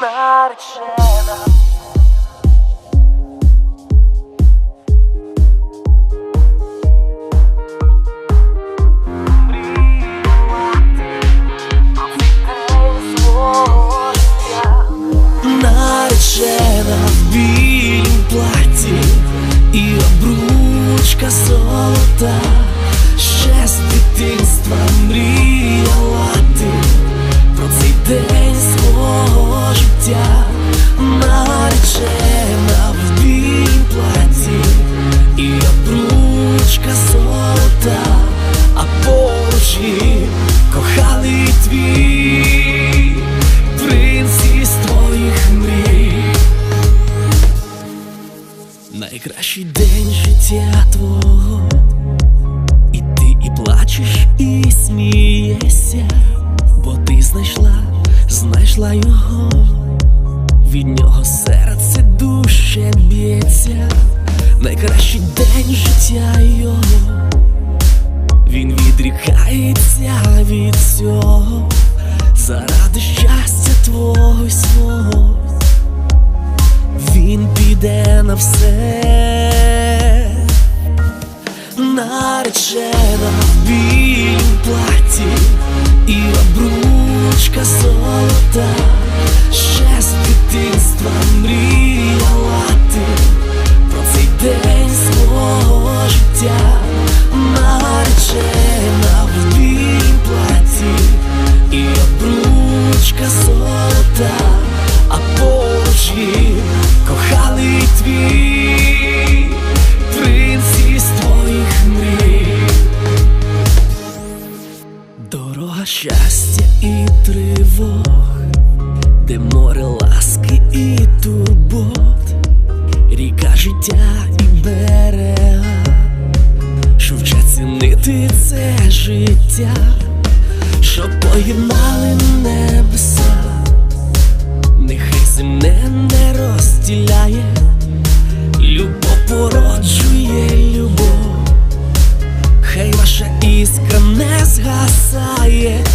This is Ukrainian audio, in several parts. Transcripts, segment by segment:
наречена. наречена в білім платі і обручка золота, ще з дитинства мріяла Життя, в білім платі і обручка золота, а поруч твій принц із твоїх мрій. Найкращий день життя твого, і ти і плачеш, і смієшся, бо ти знайшла, знайшла його, від нього серце душе б'ється, найкращий день життя його, він відрікається від цього, заради щастя твого й свого. Він піде на все, наречена в білім дитинства мріяла ти про цей день свого життя, наречена в білім платі. І обручка золота, а поруч її коханий твій принц із твоїх мрій. Дорога щастя і тривог, де море ласки і турбот, ріка життя і берега, що вчать цінити це життя, що поєднали небеса, нехай земне не розділяє, любов породжує любов. Хай ваша іскра не згасає,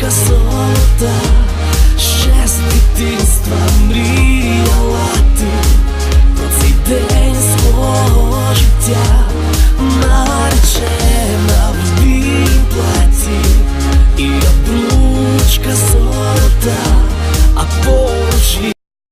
Дорожка золота, ще з дитинства мріяла ти про цей день свого життя, наречена в білій платі і обручка золота.